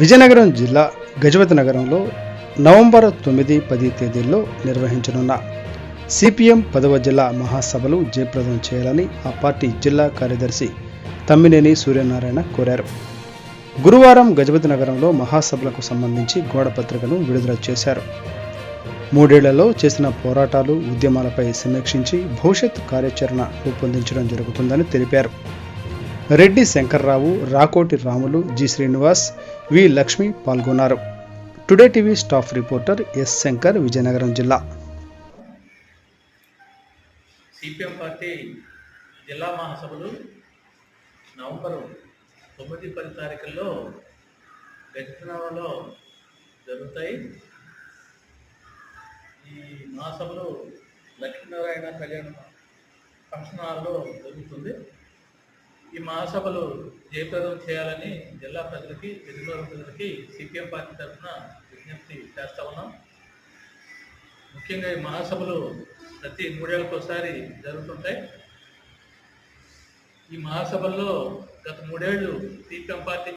విజయనగరం జిల్లా గజపతి నగరంలో నవంబర్ తొమ్మిది పది తేదీల్లో నిర్వహించనున్న సిపిఎం పదవ జిల్లా మహాసభలు జయప్రదం చేయాలని ఆ పార్టీ జిల్లా కార్యదర్శి తమ్మినేని సూర్యనారాయణ కోరారు. గురువారం గజపతి నగరంలో మహాసభలకు సంబంధించి గోడపత్రికను విడుదల చేశారు. మూడేళ్ళలో చేసిన పోరాటాలు ఉద్యమాలపై సమీక్షించి భవిష్యత్ కార్యాచరణ రూపొందించడం జరుగుతుందని తెలిపారు. రెడ్డి శంకర్రావు రాకోటి రాములు జి శ్రీనివాస్ వి లక్ష్మి పాల్గొన్నారు. Today TV staff reporter S Shankar Vizianagaram జిల్లా. సిపిఎం పార్టీ జిల్లా మహాసభలు నవంబర్ తొమ్మిది పది తారీఖుల్లో గజపతినగరంలో జరుగుతాయి. ఈ మహాసభలు లక్ష్మీనారాయణ కళ్యాణ ఫంక్షన్ హాల్లో జరుగుతుంది. మహాసభలు జయప్రదం చేయాలని జిల్లా ప్రజలకి విజయనగరం ప్రజలకి సిపిఎం పార్టీ తరఫున విజ్ఞప్తి చేస్తా ఉన్నాం. ముఖ్యంగా ఈ మహాసభలు ప్రతి మూడేళ్ళకి ఒకసారి జరుగుతుంటాయి. ఈ మహాసభల్లో గత మూడేళ్ళు సిపిఎం పార్టీ